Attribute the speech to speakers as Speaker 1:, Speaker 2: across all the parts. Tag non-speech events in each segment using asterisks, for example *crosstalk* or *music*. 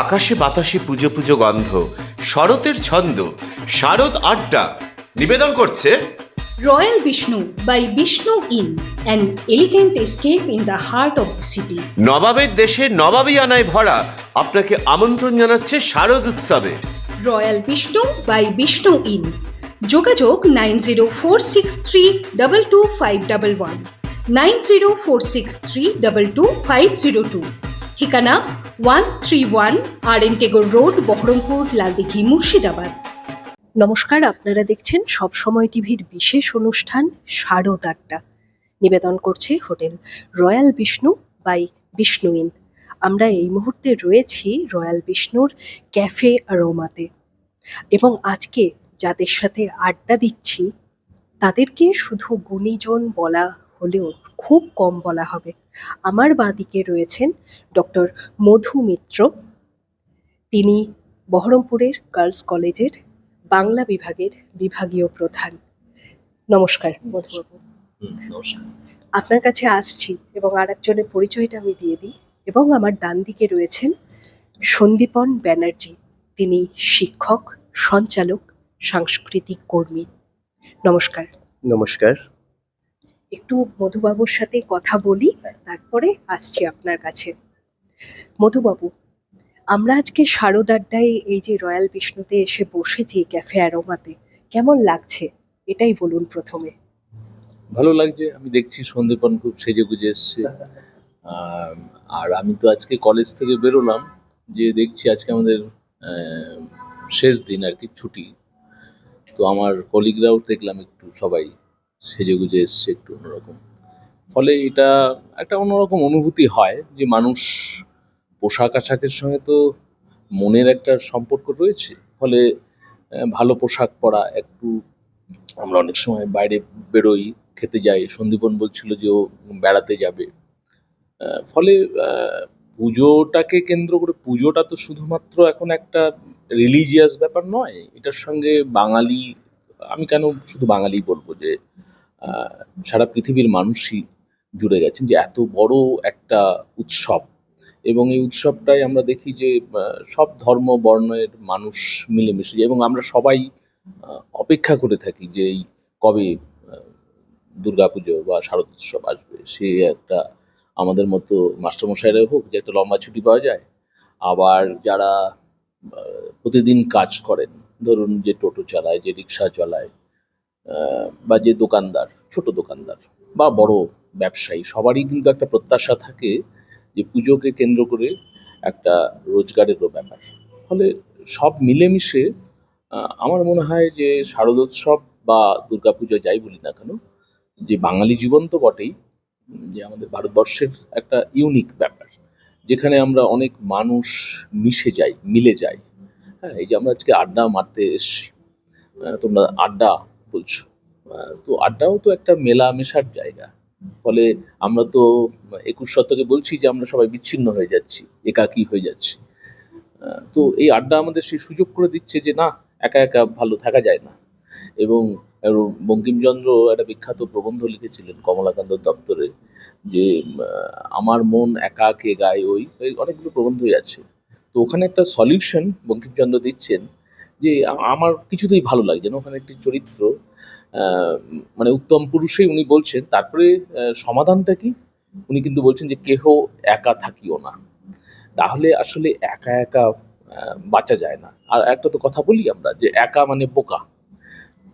Speaker 1: আকাশে বাতাসে পুজো পুজো গন্ধ শরতের ছন্দ শারদ আড্ডা। নিবেদন করছে
Speaker 2: Royal Vishnu by Vishnu Inn, an elegant escape in the heart of the city
Speaker 1: নবাবের দেশে নবাবী আনায় ভরা আপনাকে আমন্ত্রণ জানাচ্ছে শারদ উৎসবে।
Speaker 2: Royal Vishnu by Vishnu inn যোগাযোগ nine zero four six three double two five double one nine zero four six three double two five zero two ঠিকানা one three one R N Tagore road, Baharampur, Laldighi, Murshidabad.
Speaker 3: নমস্কার, আপনারা দেখছেন সবসময় টিভির বিশেষ অনুষ্ঠান শারদ আড্ডা। নিবেদন করছে hotel royal Vishnu by Vishnu inn আমরা এই মুহূর্তে রয়েছি রয়্যাল বিষ্ণুর ক্যাফে রোমাতে এবং আজকে যাদের সাথে আড্ডা দিচ্ছি, তাদেরকে শুধু গুণীজন বলা হলেও খুব কম বলা হবে। আমার বাঁদিকে রয়েছেন ডক্টর মধু মিত্র। তিনি বহরমপুরের গার্লস কলেজের বাংলা বিভাগের বিভাগীয় প্রধান। নমস্কার মধুবাবু
Speaker 4: নমস্কার।
Speaker 3: আপনার কাছে আসছি এবং আর একজনের পরিচয়টা আমি দিয়ে দিই। এবং আমার ডান দিকে রয়েছেন সন্দীপন ব্যানার্জি। তিনি শিক্ষক সঞ্চালক সাংস্কৃতিক কর্মী। নমস্কার।
Speaker 5: নমস্কার।
Speaker 3: একটু মধুবাবুর সাথে কথা বলি, তারপরে আসছি আপনার কাছে। মধুবাবু, আমরা আজকে শারদ আড্ডায় এই যে রয়্যাল বিষ্ণুতে এসে বসেছি ক্যাফে অ্যারোমাতে, কেমন লাগছে? এটাই বলুন প্রথমে।
Speaker 4: ভালো লাগছে, আমি দেখছি সন্দীপন খুব সেজে গুজে এসছে আর আমি তো আজকে কলেজ থেকে বেরোলাম, যে দেখছি আজকে আমাদের শেষ দিন আর কি ছুটি। তো আমার কলিগরাও দেখলাম একটু সবাই। সেজে গুজে এসছে একটু অন্যরকম। ফলে এটা একটা অন্যরকম অনুভূতি হয় যে মানুষ পোশাক আশাকের সঙ্গে তো মনের একটা সম্পর্ক রয়েছে। ফলে ভালো পোশাক পরা একটু আমরা অনেক সময় বাইরে বেরোই, খেতে যাই। সন্দীপন বলছিল যে ও বেড়াতে যাবে। ফলে পুজোটাকে কেন্দ্র করে পুজোটা তো শুধুমাত্র এখন একটা রিলিজিয়াস ব্যাপার নয়। এটার সঙ্গে বাঙালি, আমি কেন শুধু বাঙালি বলব যে সারা পৃথিবীর মানুষই জুড়ে গেছেন যে এত বড় একটা উৎসব। এবং এই উৎসবটাই আমরা দেখি যে সব ধর্ম, বর্ণের মানুষ মিলেমিশে এবং আমরা সবাই অপেক্ষা করে থাকি যে এই কবে দুর্গাপুজো বা শারদ উৎসব আসবে। সে একটা আমাদের মতো মাস্টারমশাইরা হোক, যে একটা লম্বা ছুটি পাওয়া যায়। আবার যারা প্রতিদিন কাজ করেন, ধরুন যে টোটো চালায়, যে রিক্সা চালায় বা যে দোকানদার, ছোট দোকানদার বা বড় ব্যবসায়ী, সবারই কিন্তু একটা প্রত্যাশা থাকে যে পুজোকে কেন্দ্র করে একটা রোজগারেরও ব্যাপার। ফলে সব মিলেমিশে আমার মনে হয় যে শারদোৎসব বা দুর্গাপুজো যাই বলি না কেন, যে বাঙালি জীবন তো বটেই, যে আমাদের ভারতবর্ষের একটা ইউনিক ব্যাপার, যেখানে আমরা অনেক মানুষ মিশে যাই, মিলে যাই। হ্যাঁ এই যে আমরা আজকে আড্ডা মারতে এসছি তোমরা আড্ডা বলছো। তো আড্ডাও তো একটা মেলা মেশার জায়গা। ফলে আমরা তো একুশ শতকে বলছি যে আমরা সবাই বিচ্ছিন্ন হয়ে যাচ্ছি, একাকী হয়ে যাচ্ছি। তো এই আড্ডা আমাদের সেই সুযোগ করে দিচ্ছে যে না, একা একা ভালো থাকা যায় না। এবং বঙ্কিমচন্দ্র একটা বিখ্যাত প্রবন্ধ লিখেছিলেন কমলাকান্ত দপ্তরে যে আমার মন একা কে গায় ওই অনেকগুলো প্রবন্ধই আছে। তো ওখানে একটা সলিউশন বঙ্কিমচন্দ্র দিচ্ছেন যে আমার কিছুতেই ভালো লাগছে না। ওখানে একটি চরিত্র মানে উত্তম পুরুষেই উনি বলছেন, তারপরে সমাধানটা কি? উনি কিন্তু বলছেন যে কেহ একা থাকিও না। তাহলে আসলে একা একা বাঁচা যায় না। আর একটা তো কথা বলি আমরা, যে একা মানে বোকা।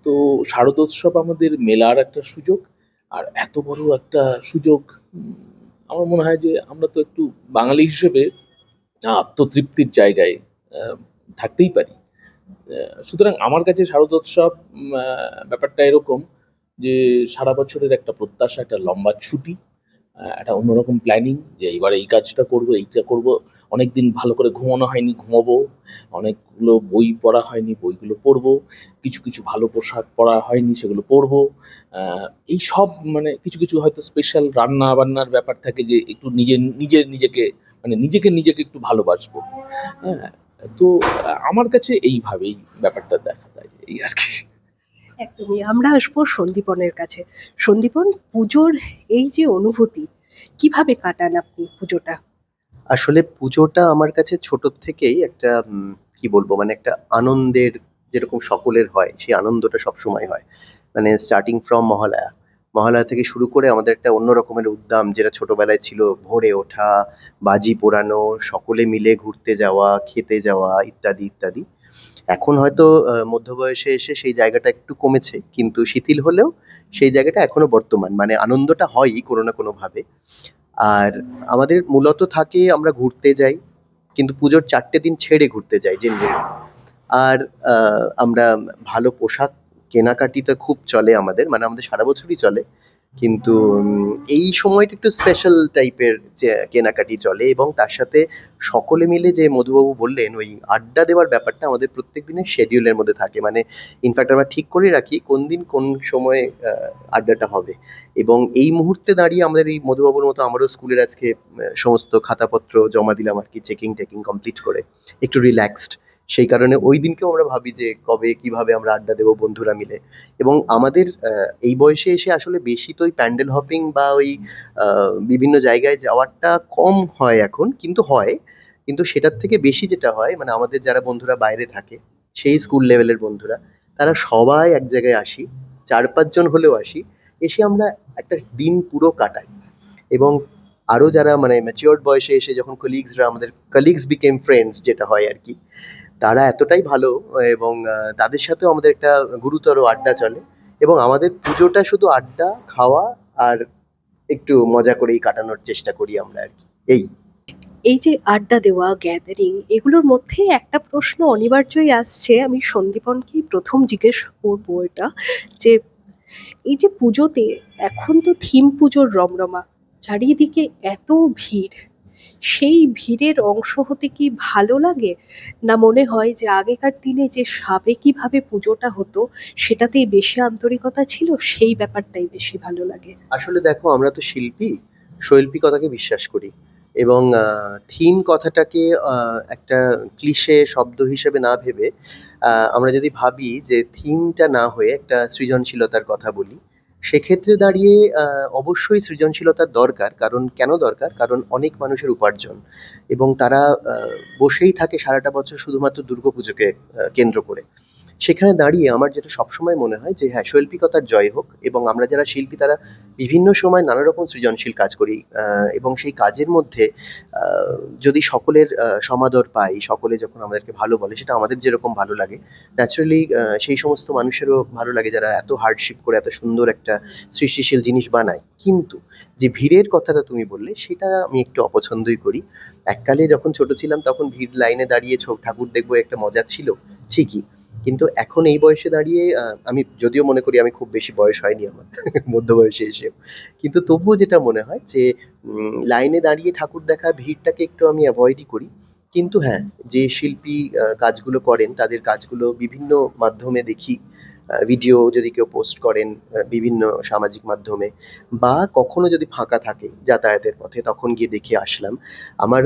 Speaker 4: তো শারদোৎসব আমাদের মেলার একটা সুযোগ, আর এত বড় একটা সুযোগ আমার মনে হয় যে আমরা তো একটু বাঙালি হিসেবে আত্মতৃপ্তির জায়গায় থাকতেই পারি। সুতরাং আমার কাছে শারদোৎসব ব্যাপারটা এরকম যে সারা বছরের একটা প্রত্যাশা, একটা লম্বা ছুটি একটা অন্যরকম প্ল্যানিং যে এইবার এই কাজটা করব, এইটা করব। অনেক দিন ভালো করে ঘুমানো হয়নি, ঘুমাবো। অনেকগুলো বই পড়া হয়নি, বইগুলো পড়ব। কিছু কিছু ভালো পোশাক পরা হয়নি, সেগুলো পরবো এই সব মানে কিছু কিছু হয়তো স্পেশাল রান্না বান্নার ব্যাপার থাকে যে একটু নিজে নিজে, নিজেকে মানে নিজেকে নিজেকে একটু ভালোবাসবো। হ্যাঁ তো আমার কাছে এইভাবেই ব্যাপারটা দেখা যায় এই আর কি।
Speaker 3: একদমই। আমরা আসব সন্দীপনের কাছে। সন্দীপন পুজোর এই যে অনুভূতি কীভাবে কাটান আপনি পুজোটা?
Speaker 5: আসলে পুজোটা আমার কাছে ছোট থেকেই একটা কি বলব মানে একটা আনন্দের যেরকম সকলের হয় সেই আনন্দটা সবসময় হয়। মানে স্টার্টিং ফ্রম মহালয়া। মহালয়া থেকে শুরু করে আমাদের একটা অন্য রকমের উদ্দাম যেটা ছোটবেলায় ছিল ভোরে ওঠা বাজি পোড়ানো সকলে মিলে ঘুরতে যাওয়া খেতে যাওয়া ইত্যাদি ইত্যাদি। এখন হয়তো আহ, মধ্যবয়সে এসে সেই জায়গাটা একটু কমেছে কিন্তু শিথিল হলেও সেই জায়গাটা এখনও বর্তমান। মানে আনন্দটা হয়ই কোনো না কোনো ভাবে আর আমাদের মূলত থাকে আমরা ঘুরতে যাই কিন্তু পুজোর চারটে দিন ছেড়ে ঘুরতে যাই জেনারেলি আর আমরা ভালো পোশাক কেনাকাটি তো খুব চলে আমাদের মানে আমাদের সারা বছরই চলে। কিন্তু এই সময়টা একটু স্পেশাল টাইপের যে কেনাকাটি চলে এবং তার সাথে সকলে মিলে যে মধুবাবু বললেন, ওই আড্ডা দেওয়ার ব্যাপারটা আমাদের প্রত্যেক দিনের শেডিউলের মধ্যে থাকে। মানে ইনফ্যাক্ট আমরা ঠিক করে রাখি কোন দিন কোন সময়ে আড্ডাটা হবে। এবং এই মুহূর্তে দাঁড়িয়ে আমাদের এই মধুবাবুর মতো আমারও স্কুলের আজকে সমস্ত খাতাপত্র জমা দিলাম আর কি চেকিং টেকিং কমপ্লিট করে। একটু রিল্যাক্সড সেই কারণে ওই দিনকেও আমরা ভাবি যে কবে, কীভাবে আমরা আড্ডা দেবো বন্ধুরা মিলে। এবং আমাদের এই বয়সে এসে আসলে বেশি তো ওই প্যান্ডেল হপিং বা ওই বিভিন্ন জায়গায় যাওয়াটা কম হয় এখন, কিন্তু হয়। কিন্তু সেটার থেকে বেশি যেটা হয় মানে আমাদের যারা বন্ধুরা বাইরে থাকে, সেই স্কুল লেভেলের বন্ধুরা, তারা সবাই এক জায়গায় আসি, চার পাঁচজন হলেও আসি, এসে আমরা একটা দিন পুরো কাটাই। এবং আরও যারা মানে ম্যাচিওর্ড বয়সে এসে যখন কলিগসরা আমাদের কলিগস বিকেম ফ্রেন্ডস যেটা হয় আর কি তারা এতটাই ভালো, এবং তাদের সাথেও আমাদের একটা গুরুতর আড্ডা চলে। এবং আমাদের পুজোটা শুধু আড্ডা, খাওয়া আর একটু মজা করেই কাটানোর চেষ্টা করি আমরা আর কি। এই।
Speaker 3: এই যে আড্ডা দেওয়া গ্যাদারিং এগুলোর মধ্যে একটা প্রশ্ন অনিবার্যই আসছে। আমি সন্দীপনকেই প্রথম জিজ্ঞেস করব এটা, যে এই যে পুজোতে এখন তো থিম পুজোর রমরমা, চারিদিকে এত ভিড়। সেই ভিড়ের অংশ হতে কি ভালো লাগে? না মনে হয় যে আগেকার দিনে যে সাবেকিভাবে পুজোটা হতো, সেটাতেই বেশি আন্তরিকতা ছিল? সেই ব্যাপারটাই বেশি ভালো লাগে।
Speaker 5: আসলে দেখো, আমরা তো শিল্পী, শৈল্পিকতাকে বিশ্বাস করি এবং থিম কথাটাকে একটা ক্লিশে শব্দ হিসেবে না ভেবে আমরা যদি ভাবি যে থিমটা না হয়ে একটা সৃজনশীলতার কথা বলি সেক্ষেত্রে দাঁড়িয়ে অবশ্যই সৃজনশীলতার দরকার। কারণ কেন দরকার? কারণ অনেক মানুষের উপার্জন। এবং তারা বসেই থাকে সারাটা বছর শুধুমাত্র দুর্গাপুজোকে কেন্দ্র করে। সেখানে দাঁড়িয়ে আমার যেটা সবসময় মনে হয় যে হ্যাঁ শৈল্পিকতার জয় হোক এবং আমরা যারা শিল্পী তারা বিভিন্ন সময় নানা রকম সৃজনশীল কাজ করি এবং সেই কাজের মধ্যে যদি সকলের সমাদর পাই, সকলে যখন আমাদেরকে ভালো বলে, সেটা আমাদের যেরকম ভালো লাগে ন্যাচারালি সেই সমস্ত মানুষেরও ভালো লাগে যারা এত হার্ডশিপ করে, এত সুন্দর একটা সৃষ্টিশীল জিনিস বানায়। কিন্তু যে ভিড়ের কথাটা তুমি বললে, সেটা আমি একটু অপছন্দই করি। এককালে যখন ছোট ছিলাম, তখন ভিড় লাইনে দাঁড়িয়ে ঠাকুর দেখব একটা মজা ছিল, ঠিকই। কিন্তু এখন এই বয়সে দাঁড়িয়ে আমি যদিও মনে করি আমি খুব বেশি বয়স হয়নি আমার *laughs* মধ্য বয়সে এসে কিন্তু তবুও যেটা মনে হয় যে লাইনে দাঁড়িয়ে ঠাকুর দেখা ভিড়টাকে একটু আমি অ্যাভয়েডই করি। কিন্তু হ্যাঁ যে শিল্পী কাজগুলো করেন, তাদের কাজগুলো বিভিন্ন মাধ্যমে দেখি। ভিডিও যদি কেউ পোস্ট করেন বিভিন্ন সামাজিক মাধ্যমে, বা কখনো যদি ফাঁকা থাকে যাতায়াতের পথে, তখন গিয়ে দেখে আসলাম। আমার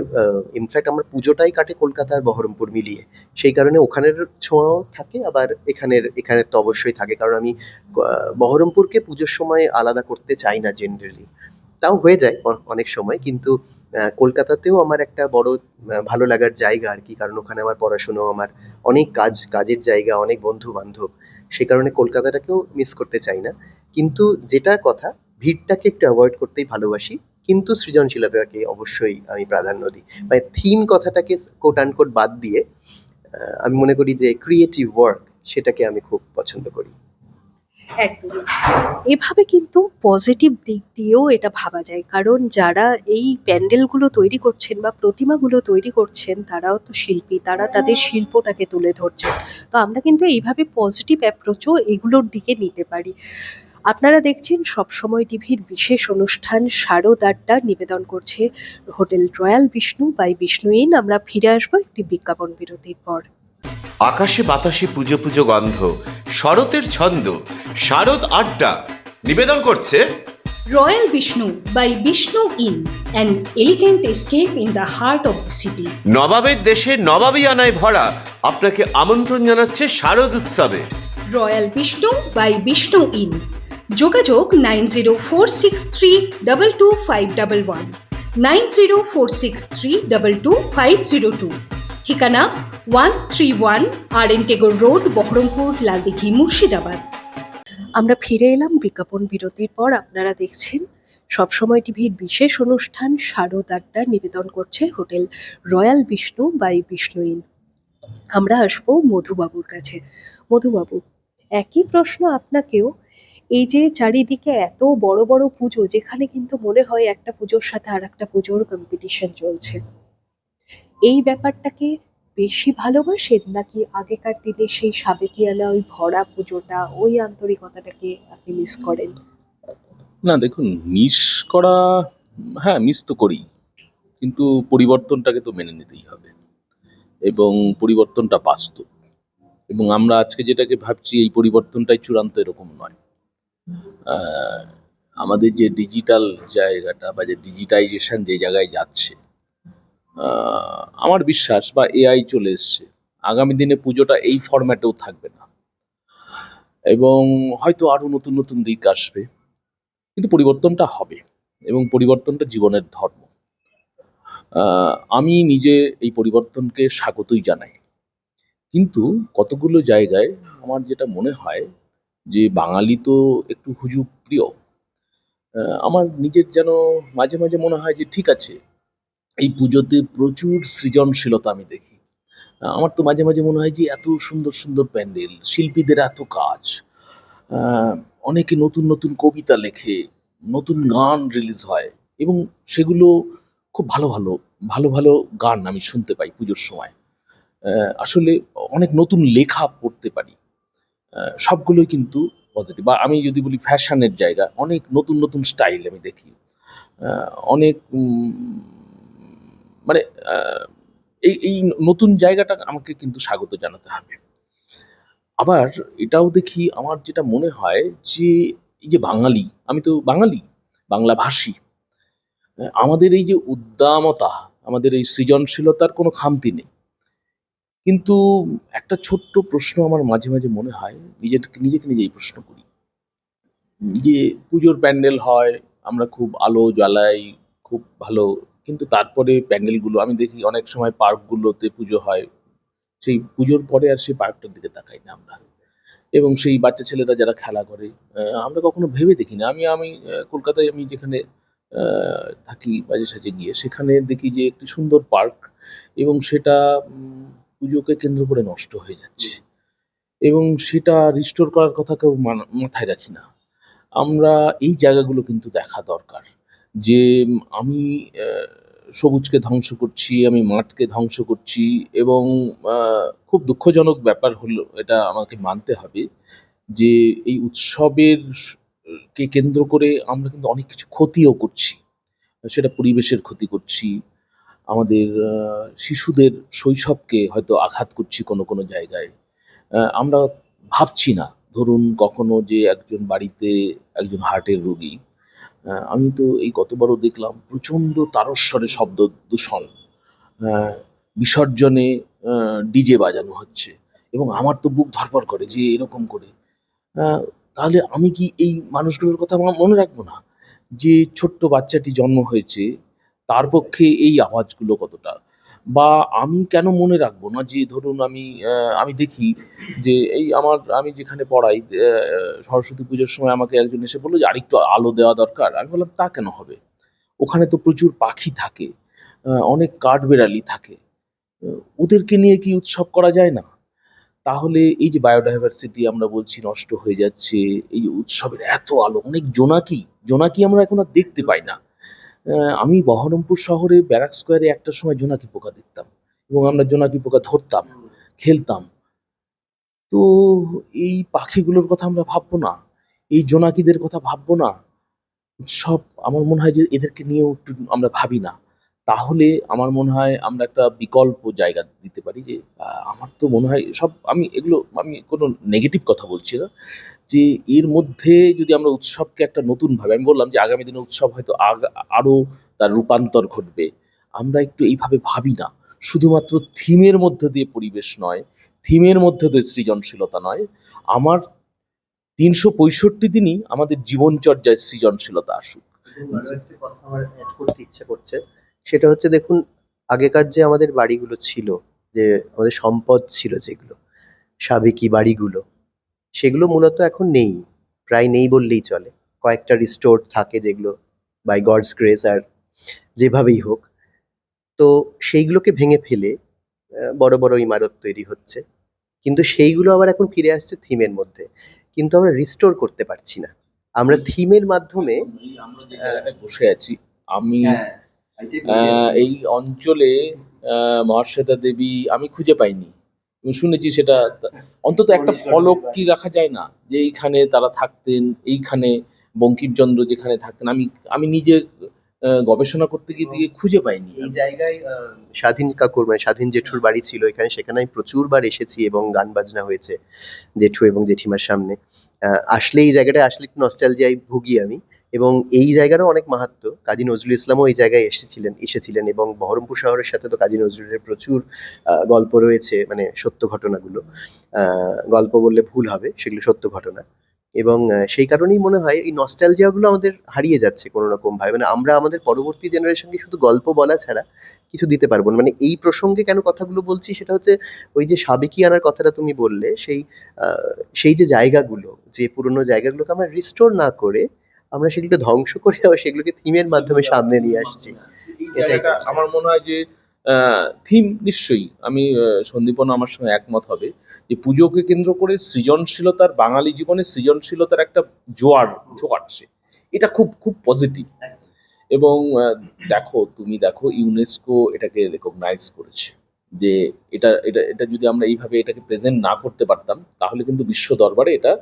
Speaker 5: ইনফ্যাক্ট আমার পুজোটাই কাটে কলকাতা আর বহরমপুর মিলিয়ে। সেই কারণে ওখানের ছোঁয়াও থাকে, আবার এখানের এখানের তো অবশ্যই থাকে। কারণ আমি বহরমপুরকে পুজোর সময় আলাদা করতে চাই না জেনারেলি তাও হয়ে যায় অনেক সময়, কিন্তু কলকাতাতেও আমার একটা বড় ভালো লাগার জায়গা আর কি। কারণ ওখানে আমার পড়াশুনো, আমার অনেক কাজ, কাজের জায়গা, অনেক বন্ধু বান্ধব সেই কারণে কলকাতাটাকেও মিস করতে চাই না। কিন্তু যেটা কথা, ভিড়টাকে একটু অ্যাভয়েড করতেই ভালোবাসি। কিন্তু সৃজনশীলতাকে অবশ্যই আমি প্রাধান্য দিই। মানে থিম কথাটাকে কোট আনকোট বাদ দিয়ে আমি মনে করি যে ক্রিয়েটিভ ওয়ার্ক সেটাকে আমি খুব পছন্দ করি।
Speaker 3: একদমই। এভাবে কিন্তু পজিটিভ দিক দিয়েও এটা ভাবা যায়। কারণ যারা এই প্যান্ডেলগুলো তৈরি করছেন বা প্রতিমাগুলো তৈরি করছেন, তারাও তো শিল্পী, তারা তাদের শিল্পটাকে তুলে ধরছেন। তো আমরা কিন্তু এইভাবে পজিটিভ অ্যাপ্রোচও এগুলোর দিকে নিতে পারি। আপনারা দেখছেন সবসময় টিভির বিশেষ অনুষ্ঠান শারদ আড্ডা নিবেদন করছে hotel royal Vishnu. By Vishnu inn, আমরা ফিরে আসব একটি বিজ্ঞাপন বিরতির পর।
Speaker 1: আকাশে বাতাসে পুজো পুজো গন্ধ শরতের ছন্দ শারদ আড্ডা। নিবেদন করছে
Speaker 2: royal Vishnu by Vishnu inn an elegant escape in the heart of the city.
Speaker 1: নবাবের দেশে নবাবিয়ানায় ভরা আপনাকে আমন্ত্রণ জানাচ্ছে শারদ উৎসবে।
Speaker 2: Royal Vishnu by Vishnu inn যোগাযোগ nine zero four six three double two five double one nine zero four six three double two five zero two ঠিকানা one three one R N Tagore road, Baharampur, Laldighi, Murshidabad.
Speaker 3: আমরা ফিরে এলাম বিজ্ঞাপন বিরতির পর। আপনারা দেখছেন সবসময় টিভির বিশেষ অনুষ্ঠান শারদ আড্ডা। নিবেদন করছে hotel royal Vishnu by Vishnu inn. আমরা আসব মধুবাবুর কাছে। মধুবাবু, একই প্রশ্ন আপনাকেও। এই যে চারিদিকে এত বড় বড় পুজো, যেখানে কিন্তু মনে হয় একটা পুজোর সাথে আর একটা পুজোর কম্পিটিশন চলছে। এই ব্যাপারটাকে বেশি ভালোবাসেন নাকি আগেকার দিনে সেই সাবেকিয়ানা ওই ভরা পুজোটা, ওই আন্তরিকতাটাকে আপনি মিস করেন?
Speaker 4: না, দেখুন মিস করা হ্যাঁ মিস তো করি। কিন্তু পরিবর্তনটাকে তো মেনে নিতেই হবে। এবং পরিবর্তনটা বাস্তব। এবং আমরা আজকে যেটাকে ভাবছি, এই পরিবর্তনটাই চূড়ান্ত এরকম নয়। আমাদের যে ডিজিটাল জায়গাটা বা যে ডিজিটাইজেশন যে জায়গায় যাচ্ছে আমার বিশ্বাস বা এআই চলে এসছে। আগামী দিনে পুজোটা এই ফরম্যাটেও থাকবে না। এবং হয়তো আরও নতুন নতুন দিক আসবে। কিন্তু পরিবর্তনটা হবে এবং পরিবর্তনটা জীবনের ধর্ম। আমি নিজে এই পরিবর্তনকে স্বাগতই জানাই। কিন্তু কতগুলো জায়গায় আমার যেটা মনে হয় যে বাঙালি তো একটু হুজুগ প্রিয় আমার নিজের যেন মাঝে মাঝে মনে হয় যে ঠিক আছে এই পুজোতে প্রচুর সৃজনশীলতা আমি দেখি। আমার তো মাঝে মাঝে মনে হয় যে এত সুন্দর সুন্দর প্যান্ডেল, শিল্পীদের এত কাজ অনেকে নতুন নতুন কবিতা লেখে, নতুন গান রিলিজ হয় এবং সেগুলো খুব ভালো ভালো ভালো ভালো গান আমি শুনতে পাই পুজোর সময়। আসলে অনেক নতুন লেখা পড়তে পারি। সবগুলোই কিন্তু পজিটিভ বা আমি যদি বলি ফ্যাশনের জায়গা, অনেক নতুন নতুন স্টাইল আমি দেখি। অনেক মানে এই এই নতুন জায়গাটা আমাকে কিন্তু স্বাগত জানাতে হবে। আবার এটাও দেখি আমার যেটা মনে হয় যে, এই যে বাঙালি, আমি তো বাঙালি বাংলা ভাষী আমাদের এই যে উদ্দামতা, আমাদের এই সৃজনশীলতার কোনো খামতি নেই। কিন্তু একটা ছোট্ট প্রশ্ন আমার মাঝে মাঝে মনে হয়, নিজেকে নিজেকে নিজেই প্রশ্ন করি। যে পুজোর প্যান্ডেল হয়, আমরা খুব আলো জ্বালাই, খুব ভালো কিন্তু তারপরে প্যান্ডেলগুলো, আমি দেখি অনেক সময় পার্কগুলোতে পুজো হয়। সেই পুজোর পরে আর সেই পার্কটার দিকে তাকাই না আমরা। এবং সেই বাচ্চা ছেলেরা যারা খেলা করে আমরা কখনো ভেবে দেখি না। আমি আমি কলকাতায় আমি যেখানে থাকি বাজে সাজে গিয়ে, সেখানে দেখি যে একটি সুন্দর পার্ক এবং সেটা পুজোকে কেন্দ্র করে নষ্ট হয়ে যাচ্ছে। এবং সেটা রিস্টোর করার কথা কেউ মাথায় রাখি না। আমরা এই জায়গাগুলো কিন্তু দেখা দরকার। যে আমি সবুজকে ধ্বংস করছি, আমি মাঠকে ধ্বংস করছি এবং খুব দুঃখজনক ব্যাপার হলো, এটা আমাকে মানতে হবে যে, এই উৎসবের কে কেন্দ্র করে আমরা কিন্তু অনেক কিছু ক্ষতিও করছি। সেটা পরিবেশের ক্ষতি করছি, আমাদের শিশুদের শৈশবকে হয়তো আঘাত করছি কোনো কোনো জায়গায়। আমরা ভাবছি না, ধরুন কখনো যে একজন বাড়িতে একজন হার্টের রোগী আমি তো এই গতবারও দেখলাম প্রচণ্ড তারস্বরে শব্দ দূষণ বিসর্জনে ডিজে বাজানো হচ্ছে এবং আমার তো বুক ধরপর করে যে এরকম করে। তাহলে আমি কি এই মানুষগুলোর কথা আমার মনে রাখব না যে ছোট্ট বাচ্চাটি জন্ম হয়েছে, তার পক্ষে এই আওয়াজগুলো কতটা? বা আমি কেন মনে রাখব না যে, ধরুন আমি আমি দেখি যে, এই আমার, আমি যেখানে পড়াই সরস্বতী পুজোর সময় আমাকে একজন এসে বলল যে, আরেকটু আলো দেওয়া দরকার। আমি বললাম, তা কেন হবে? ওখানে তো প্রচুর পাখি থাকে অনেক কাঠবেড়ালি থাকে। ওদেরকে নিয়ে কি উৎসব করা যায় না? তাহলে এই যে বায়োডাইভার্সিটি আমরা বলছি নষ্ট হয়ে যাচ্ছে, এই উৎসবের এত আলো, অনেক জোনাকি জোনাকি আমরা এখন আর দেখতে পাই না। আমি বহরমপুর শহরে ব্যারাক স্কোয়ারে একটা সময় জোনাকি পোকা দেখতাম এবং আমরা জোনাকি পোকা ধরতাম, খেলতাম। তো এই পাখিগুলোর কথা আমরা ভাববো না, এই জোনাকিদের কথা ভাববো না। সব আমার মনে হয় যে এদেরকে নিয়েও একটু আমরা ভাবি না। তাহলে আমার মনে হয় আমরা একটা বিকল্প জায়গা দিতে পারি যে আমার তো মনে হয় সব আমি এগুলো, আমি কোনো নেগেটিভ কথা বলছি না। যে এর মধ্যে যদি আমরা উৎসবকে একটা নতুন ভাবে আমি বললাম যে আগামী দিনে উৎসব হয়তো আগ- আরও তার রূপান্তর ঘটবে। আমরা একটু এইভাবে ভাবি না। শুধুমাত্র থিমের মধ্যে দিয়ে পরিবেশ নয়, থিমের মধ্যে দিয়ে সৃজনশীলতা নয়। আমার তিনশো পঁয়ষট্টি দিনই আমাদের জীবনচর্যায় সৃজনশীলতা আসুক।
Speaker 5: কথা আমার অ্যাড করতে ইচ্ছা করছে। সেটা হচ্ছে দেখুন আগেকার যে আমাদের বাড়িগুলো ছিল যে আমাদের সম্পদ ছিল যেগুলো সাবেকি বাড়িগুলো সেগুলো মূলত এখন নেই প্রায় নেই বললেই চলে। কয়েকটা রিস্টোর থাকে যেগুলো বাই গডস গ্রেস আর যেভাবেই হোক। তো সেইগুলোকে ভেঙে ফেলে বড় বড় ইমারত তৈরি হচ্ছে। কিন্তু সেইগুলো আবার এখন ফিরে আসছে থিমের মধ্যে। কিন্তু আমরা রিস্টোর করতে পারছি না। আমরা থিমের মাধ্যমে
Speaker 4: আমরা যে জায়গাটায় বসে আছি আমি
Speaker 5: হ্যাঁ,
Speaker 4: এই অঞ্চলে আহ, মহাশ্বেতা দেবী আমি খুঁজে পাইনি। আমি শুনেছি সেটা অন্তত একটা ফলক কি রাখা যায় না যে এইখানে তারা থাকতেন এইখানে বঙ্কিমচন্দ্র যেখানে থাকতেন। আমি আমি নিজে আহ, গবেষণা করতে গিয়ে দিয়ে খুঁজে পাইনি।
Speaker 5: এই জায়গায় আহ, স্বাধীন কাকুর মানে স্বাধীন জেঠুর বাড়ি ছিল এখানে সেখানে আমি প্রচুরবার এসেছি এবং গান বাজনা হয়েছে জেঠু এবং জেঠিমার সামনে। আহ, আসলে এই জায়গাটায় আসলে একটু নস্টালজিয়ায় ভুগি আমি। এবং এই জায়গারও অনেক মাহাত্ম কাজী নজরুল ইসলামও এই জায়গায় এসেছিলেন এসেছিলেন এবং বহরমপুর শহরের সাথে তো কাজী নজরুলের প্রচুর গল্প রয়েছে মানে সত্য ঘটনাগুলো। গল্প বললে ভুল হবে, সেগুলো সত্য ঘটনা। এবং সেই কারণেই মনে হয় এই নস্টালজিয়াগুলো আমাদের হারিয়ে যাচ্ছে কোনো রকম ভাবে। মানে আমরা আমাদের পরবর্তী জেনারেশনকে শুধু গল্প বলা ছাড়া কিছু দিতে পারব না। মানে এই প্রসঙ্গে কেন কথাগুলো বলছি সেটা হচ্ছে ওই যে সাবেকি আনার কথাটা তুমি বললে, সেই সেই যে জায়গাগুলো, যে পুরনো জায়গাগুলোকে আমরা রিস্টোর না করে আমরা সেগুলোকে ধ্বংস করে আবার সেগুলোকে থিমের মাধ্যমে সামনে নিয়ে আসছি। করছে।
Speaker 4: আমার মনে হয় যে থিম নিশ্চয়ই। আমি সন্দীপন আমার সঙ্গে একমত হবে যে পুজোকে কেন্দ্র করে সৃজনশীলতার বাঙালি জীবনে সৃজনশীলতার একটা জোয়ার জোয়ার সে এটা খুব খুব পজিটিভ এবং দেখো তুমি দেখো ইউনেস্কো এটাকে রেকগনাইজ করেছে যে এটা এটা এটা যদি আমরা এইভাবে এটাকে প্রেজেন্ট না করতে পারতাম তাহলে কিন্তু বিশ্ব দরবারে এটা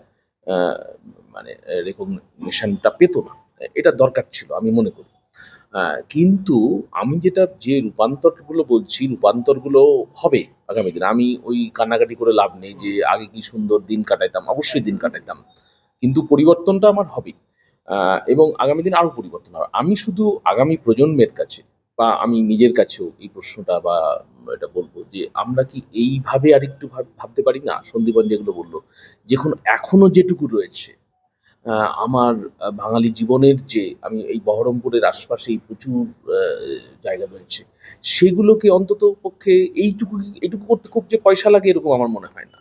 Speaker 4: মানে রেকগনিশনটা পেত না। এটা দরকার ছিল, আমি মনে করি। কিন্তু আমি যেটা, যে রূপান্তরগুলো বলছি, রূপান্তরগুলো হবে আগামী দিনে। আমি ওই কান্নাকাটি করে লাভ নেই যে, আগে কি সুন্দর দিন কাটাইতাম, অবশ্যই দিন কাটাইতাম। কিন্তু পরিবর্তনটা আমার হবে এবং আগামী দিন আরও পরিবর্তন হবে। আমি শুধু আগামী প্রজন্মের কাছে বা আমি নিজের কাছেও এই প্রশ্নটা বা এটা বলব যে আমরা কি এইভাবে আর একটু ভাব- ভাবতে পারি না? সন্দীপন যেগুলো বলল যখন এখনও যেটুকু রয়েছে আমার বাঙালি জীবনের যে আমি এই বহরমপুরের আশপাশেই প্রচুর জায়গা রয়েছে, সেগুলোকে অন্তত পক্ষে এইটুকু এইটুকু করতে খুব যে পয়সা লাগে এরকম আমার মনে হয় না।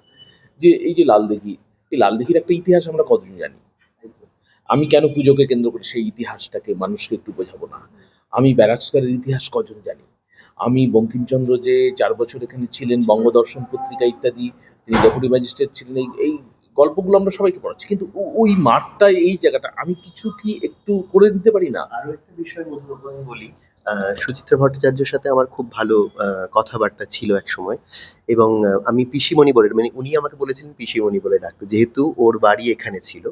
Speaker 4: যে এই যে লাল দিঘি এই লাল দিঘির একটা ইতিহাস আমরা কতজন জানি? আমি কেন পুজোকে কেন্দ্র করে সেই ইতিহাসটাকে মানুষকে একটু বোঝাবো না? আমি ব্যারাক স্কোয়ারের ইতিহাস কজন জানি? আমি বঙ্কিমচন্দ্র যে চার বছর এখানে ছিলেন, বঙ্গদর্শন পত্রিকা ইত্যাদি, তিনি ডেপুটি ম্যাজিস্ট্রেট ছিলেন, এই গল্পগুলো আমরা সবাইকে পড়াচ্ছি। কিন্তু ওই মাঠটা, এই জায়গাটা, আমি কিছু কি একটু করে দিতে পারি না?
Speaker 5: আরও একটা বিষয় মধুর বলি সুচিত্রা ভট্টাচার্যের সাথে আমার খুব ভালো কথাবার্তা ছিল এক সময়, এবং আমি পিসিমণি বলে মানে উনি আমাকে বলেছিলেন পিসিমণি বলে ডাকতে, যেহেতু ওর বাড়ি এখানে ছিল।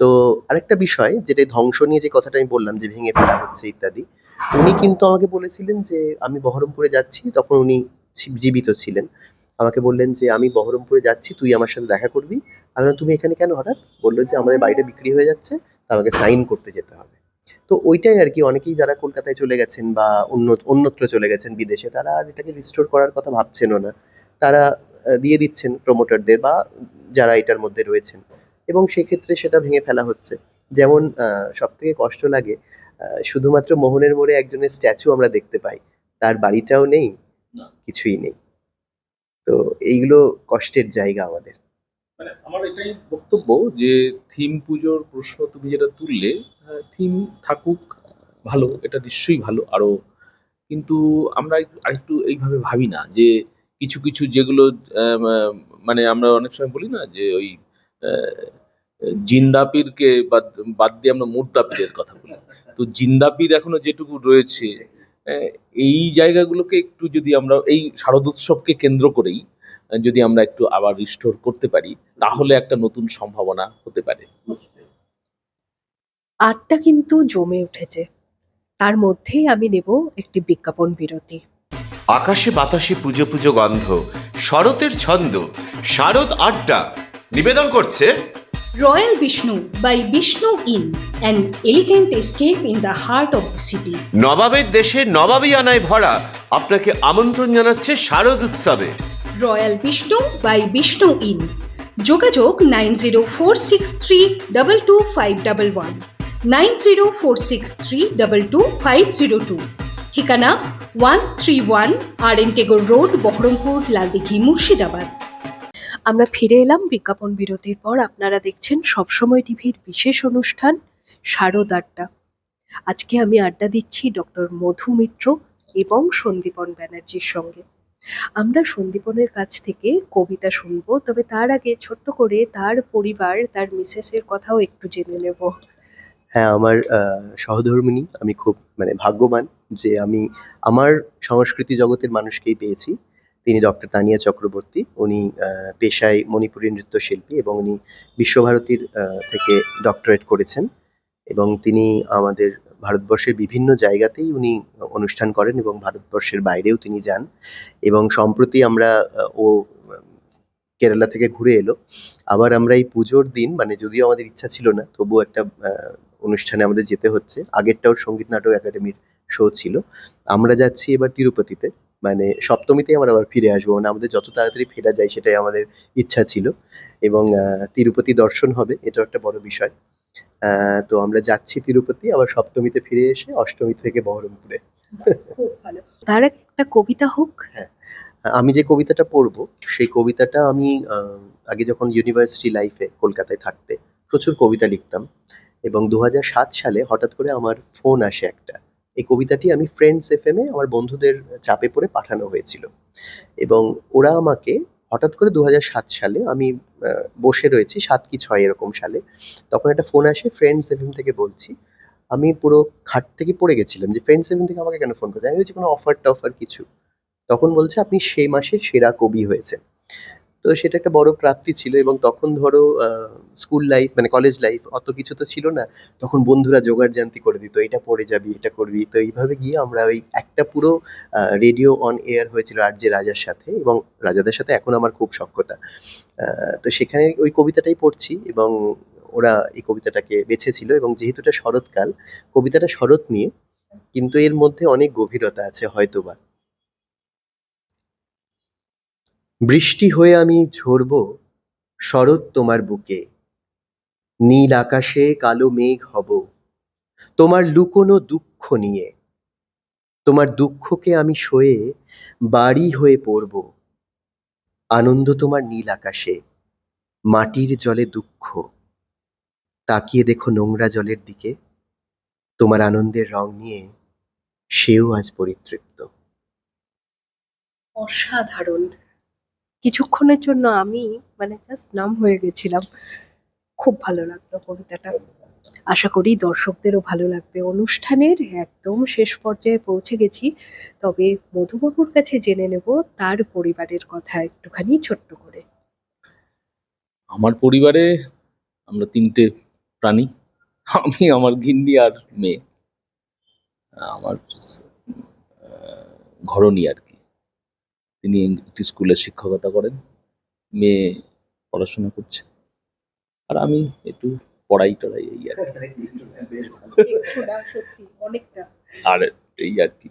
Speaker 5: তো আরেকটা বিষয় যেটা ধ্বংস নিয়ে যে কথাটা আমি বললাম যে ভেঙে ফেলা হচ্ছে ইত্যাদি, উনি কিন্তু আমাকে বলেছিলেন যে আমি বহরমপুরে যাচ্ছি, তখন উনি জীবিত ছিলেন। আমাকে বললেন যে, আমি বহরমপুরে যাচ্ছি, তুই আমার সাথে দেখা করবি। আমি তুমি এখানে কেন? হঠাৎ বলল যে, আমাদের বাড়িটা বিক্রি হয়ে যাচ্ছে, তা আমাকে সাইন করতে যেতে হবে। তো ওইটাই আর কি, অনেকেই যারা কলকাতায় চলে গেছেন বা অন্য, অন্যত্র চলে গেছেন বিদেশে, তারা আর এটাকে রিস্টোর করার কথা ভাবছেনও না। তারা দিয়ে দিচ্ছেন প্রমোটারদের বা যারা এটার মধ্যে রয়েছেন। এবং সেক্ষেত্রে সেটা ভেঙে ফেলা হচ্ছে। যেমন সব থেকে কষ্ট লাগে শুধুমাত্র মোহনের মোড়ে একজনের স্ট্যাচু আমরা দেখতে পাই। তার বাড়িটাও নেই কিছুই নেই। তো এইগুলো কষ্টের জায়গা আমাদের।
Speaker 4: মানে আমার এটাই বক্তব্য যে থিম পুজোর প্রশ্ন তুমি যেটা তুললে থিম থাকুক ভালো এটা নিশ্চয়ই ভালো আরও। কিন্তু আমরা একটু- আরেকটু এইভাবে ভাবি না যে কিছু কিছু যেগুলো মানে আমরা অনেক সময় বলি না যে ওই আহ, জিন্দাপিরকে বাদ বাদ দিয়ে আমরা মুর্দাপিরের কথা বলি। তো জিন্দাপির এখনও যেটুকু রয়েছে এই জায়গাগুলোকে একটু যদি আমরা এই শারদোৎসবকে কেন্দ্র করেই যদি আমরা একটু আবার রিস্টোর করতে পারি তাহলে একটা নতুন সম্ভাবনা হতে পারে।
Speaker 3: আটটা কিন্তু জমে উঠেছে। তার মধ্যেই আমি নেব একটি বিজ্ঞাপন বিরতি।
Speaker 1: আকাশে বাতাসে পুজো পুজো গন্ধ শরতের ছন্দ শারদ আড্ডা নিবেদন করছে
Speaker 2: Royal Vishnu by Vishnu Inn, an elegant escape in the heart of the city.
Speaker 1: নবাবের দেশে নবাবী আনায় ভরা আপনাকে আমন্ত্রণ জানাচ্ছে শারদ উৎসবে।
Speaker 2: Royal Vishnu by Vishnu inn যোগাযোগ nine zero four six three double two five double one nine zero four six three double two five zero two ঠিকানা one three one R N Tagore road Baharampur Laldighi Murshidabad.
Speaker 3: আমরা ফিরে এলাম বিজ্ঞাপন বিরতির পর। আপনারা দেখছেন সবসময় টিভির বিশেষ অনুষ্ঠান শারদ আড্ডা আজকে আমি আড্ডা দিচ্ছি ডক্টর মধু মিত্র এবং সন্দীপন ব্যানার্জির সঙ্গে। আমরা সন্দীপনের কাছ থেকে কবিতা শুনব, তবে তার আগে ছোট্ট করে তার পরিবার, তার মিসেসের কথাও একটু জেনে নেব।
Speaker 5: হ্যাঁ আমার সহধর্মিনী, আমি খুব মানে ভাগ্যবান যে আমি আমার সংস্কৃতি জগতের মানুষকেই পেয়েছি। তিনি ডক্টর তানিয়া চক্রবর্তী, উনি পেশায় মণিপুরী নৃত্যশিল্পী এবং উনি বিশ্বভারতীর থেকে ডক্টরেট করেছেন এবং তিনি আমাদের ভারতবর্ষের বিভিন্ন জায়গাতেই উনি অনুষ্ঠান করেন এবং ভারতবর্ষের বাইরেও তিনি যান এবং সম্প্রতি আমরা ও, কেরালা থেকে ঘুরে এলো। আবার আমরা এই পুজোর দিন মানে যদিও আমাদের ইচ্ছা ছিল না, তবুও একটা অনুষ্ঠানে আমাদের যেতে হচ্ছে। আগেরটাও সংগীত নাটক একাডেমির শো ছিল। আমরা যাচ্ছি এবার তিরুপতিতে। মানে সপ্তমীতেই আমরা আবার ফিরে আসব। মানে আমাদের যত তাড়াতাড়ি ফেরা যায় সেটাই আমাদের ইচ্ছা ছিল। এবং তিরুপতি দর্শন হবে এটাও একটা বড় বিষয়। তো আমরা যাচ্ছি তিরুপতি আবার সপ্তমীতে ফিরে এসে অষ্টমী থেকে বহরমপুরে।
Speaker 3: তার একটা কবিতা হোক। হ্যাঁ।
Speaker 5: আমি যে কবিতাটা পড়ব সেই কবিতাটা আমি আগে যখন ইউনিভার্সিটি লাইফে কলকাতায় থাকতে প্রচুর কবিতা লিখতাম। এবং দু সাত সালে হঠাৎ করে আমার ফোন আসে একটা। এই কবিতাটি আমি ফ্রেন্ডস এফ এ আমার বন্ধুদের চাপে পড়ে পাঠানো হয়েছিল। এবং ওরা আমাকে হঠাৎ করে দু সালে আমি বসে রয়েছি সাত কি ছয় এরকম সালে, তখন একটা ফোন আসে ফ্রেন্ডস এফ থেকে বলছি। আমি পুরো খাট থেকে পড়ে গেছিলাম যে ফ্রেন্ডস এফ থেকে আমাকে কেন ফোন করছে? আমি বলছি কোনো অফার টফার কিছু। তখন বলছে, আপনি সেই মাসের সেরা কবি হয়েছে তো সেটা একটা বড় প্রাপ্তি ছিল এবং তখন ধরো স্কুল লাইফ মানে কলেজ লাইফ অত কিছু তো ছিল না। তখন বন্ধুরা জোগাড় জান্তি করে দিত এটা পড়ে যাবি, এটা করবি। তো এইভাবে গিয়ে আমরা ওই একটা পুরো রেডিও অন এয়ার হয়েছিল আর যে রাজার সাথে এবং রাজাদের সাথে এখন আমার খুব সক্ষতা তো সেখানে ওই কবিতাটাই পড়ছি এবং ওরা এই কবিতাটাকে বেছেছিল এবং যেহেতু এটা শরৎকাল, কবিতাটা শরৎ নিয়ে কিন্তু এর মধ্যে অনেক গভীরতা আছে হয়তোবা। বৃষ্টি হয়ে আমি ঝরব শরৎ তোমার বুকে। নীল আকাশে কালো মেঘ হব তোমার লুকোনো দুঃখ নিয়ে। তোমার দুঃখকে আমি সয়ে বাড়ি হয়ে পড়ব। আনন্দ তোমার নীল আকাশে, মাটির জলে দুঃখ। তাকিয়ে দেখো নোংরা জলের দিকে, তোমার আনন্দের রং নিয়ে সেও আজ পরিতৃপ্ত।
Speaker 3: অসাধারণ। কিছুক্ষণের জন্য আমি মানে জাস্ট নাম হয়ে গেছিলাম। খুব ভালো লাগল কবিতাটা। আশা করি দর্শকদেরও ভালো লাগবে। অনুষ্ঠানের একদম শেষ পর্যায়ে পৌঁছে গেছি। তবে মধুবাবুর কাছে জেনে নেব তার পরিবারের কথা একটুখানি ছোট্ট করে।
Speaker 4: আমার পরিবারে আমরা তিনটে প্রাণী। আমি, আমার গিন্নি আর মেয়ে। আমার ঘরণী আর কি। তিনি একটি স্কুলে শিক্ষকতা করেন মেয়ে পড়াশোনা করছে। আর আমি একটু পড়াই টড়াই এই আর আর এই আর কি।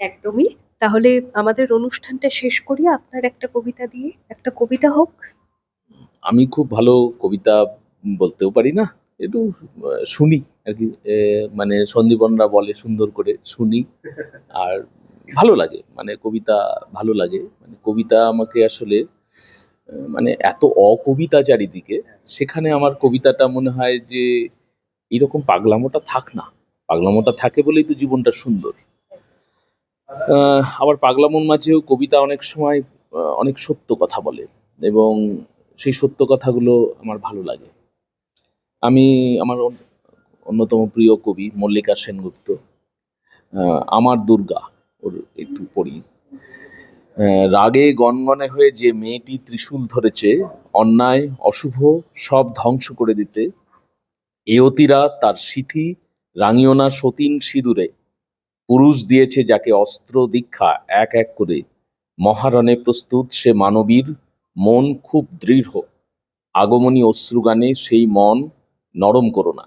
Speaker 3: একদমই। তাহলে আমাদের অনুষ্ঠানটা শেষ করি আপনার একটা কবিতা দিয়ে। একটা কবিতা হোক।
Speaker 4: আমি খুব ভালো কবিতা বলতেও পারি না। একটু শুনি আর কি। মানে সন্দীপনরা বলে সুন্দর করে শুনি। আর ভালো লাগে মানে কবিতা ভালো লাগে। মানে কবিতা আমাকে আসলে মানে এত অকবিতা চারিদিকে, সেখানে আমার কবিতাটা মনে হয় যে এরকম পাগলামোটা থাক না। পাগলামোটা থাকে বলেই তো জীবনটা সুন্দর। আবার পাগলামোর মাঝেও কবিতা অনেক সময় অনেক সত্য কথা বলে এবং সেই সত্য কথাগুলো আমার ভালো লাগে। আমি আমার অন্যতম প্রিয় কবি মল্লিকা সেনগুপ্ত। আমার দুর্গা। ওর একটু পড়ি রাগে গনগনে হয়ে যে মেয়েটি ত্রিশূল ধরেছে, অন্যায়, অশুভ, সব ধ্বংস করে দিতে, এ অতিরা তার সিথি রাঙিও না সতীন সিঁদুরে, পুরুষ দিয়েছে যাকে অস্ত্র দীক্ষা এক এক করে। মহারণে প্রস্তুত সে মানবীর, মন খুব দৃঢ়। আগমনী অশ্রুগানে সেই মন নরম করো না।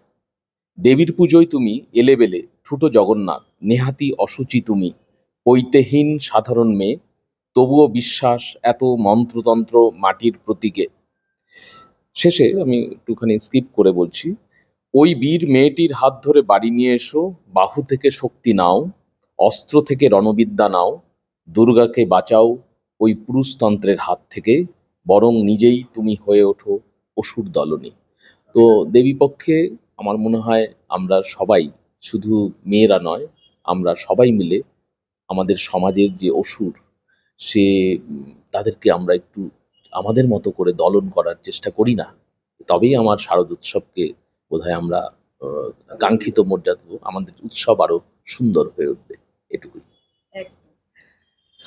Speaker 4: দেবীর পুজোয় তুমি এলেবেলে, ঠুটো জগন্নাথ, নেহাতি অসুচি তুমি। পৈতেহীন সাধারণ মেয়ে, তবুও বিশ্বাস এত মন্ত্রতন্ত্র মাটির প্রতীকে। শেষে আমি একটুখানি স্কিপ করে বলছি, ওই বীর মেয়েটির হাত ধরে বাড়ি নিয়ে এসো, বাহু থেকে শক্তি নাও, অস্ত্র থেকে রণবিদ্যা নাও, দুর্গাকে বাঁচাও ওই পুরুষতন্ত্রের হাত থেকে, বরং নিজেই তুমি হয়ে ওঠো অসুর দলনী। তো দেবীপক্ষে আমার মনে হয় আমরা সবাই শুধু মেয়েরা নয়, আমরা সবাই মিলে আমাদের সমাজের যে অসুর, সে, তাদেরকে আমরা একটু আমাদের মতো করে দলন করার চেষ্টা করি না। তবেই আমার শারদ উৎসবকে বোধহয় আমরা কাঙ্ক্ষিত মর্যাদা দেবো। আমাদের উৎসব আরও সুন্দর হয়ে উঠবে, এটুকুই।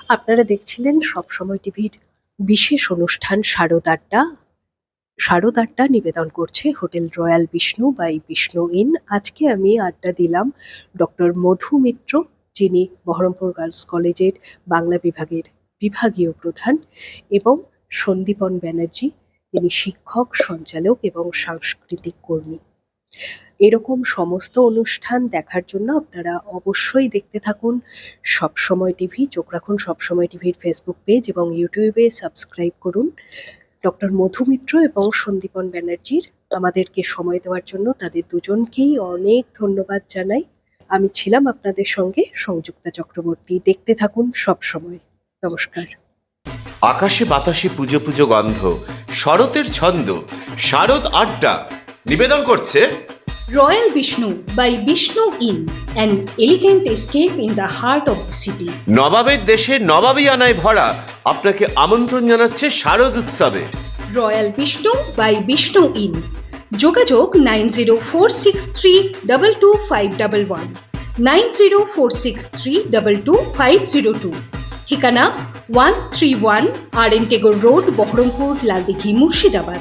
Speaker 3: আপনারা দেখছিলেন সবসময় টিভির বিশেষ অনুষ্ঠান শারদ আড্ডা। শারদ আড্ডা নিবেদন করছে hotel royal Vishnu by Vishnu inn. আজকে আমি আড্ডা দিলাম ডক্টর মধু মিত্র। যিনি বহরমপুর গার্লস কলেজের বাংলা বিভাগের বিভাগীয় প্রধান এবং সন্দীপন ব্যানার্জি, তিনি শিক্ষক, সঞ্চালক এবং সাংস্কৃতিক কর্মী। এরকম সমস্ত অনুষ্ঠান দেখার জন্য আপনারা অবশ্যই দেখতে থাকুন সবসময় টিভি, চোখ রাখুন সবসময় টিভির ফেসবুক পেজ এবং ইউটিউবে সাবস্ক্রাইব করুন। ডক্টর মধু মিত্র এবং সন্দীপন ব্যানার্জির আমাদেরকে সময় দেওয়ার জন্য তাদের দুজনকেই অনেক ধন্যবাদ জানাই। আমি ছিলাম আপনাদের সঙ্গে সংযুক্তা চক্রবর্তী। দেখতে থাকুন সবসময় নমস্কার।
Speaker 1: আকাশে বাতাসে পুজো পুজো গন্ধ শরতের ছন্দ শারদ আড্ডা। নিবেদন করছে
Speaker 2: royal Vishnu by Vishnu inn an elegant escape in the heart of the city
Speaker 1: নবাবের দেশে নবাবী আনায় ভরা আপনাকে আমন্ত্রণ জানাচ্ছে শারদ উৎসবে।
Speaker 2: Royal Vishnu by Vishnu inn যোগাযোগ nine zero four six three double two five double one, nine zero four six three double two five zero two. ঠিকানা one three one R N Tagore road, Baharampur, Laldighi, Murshidabad.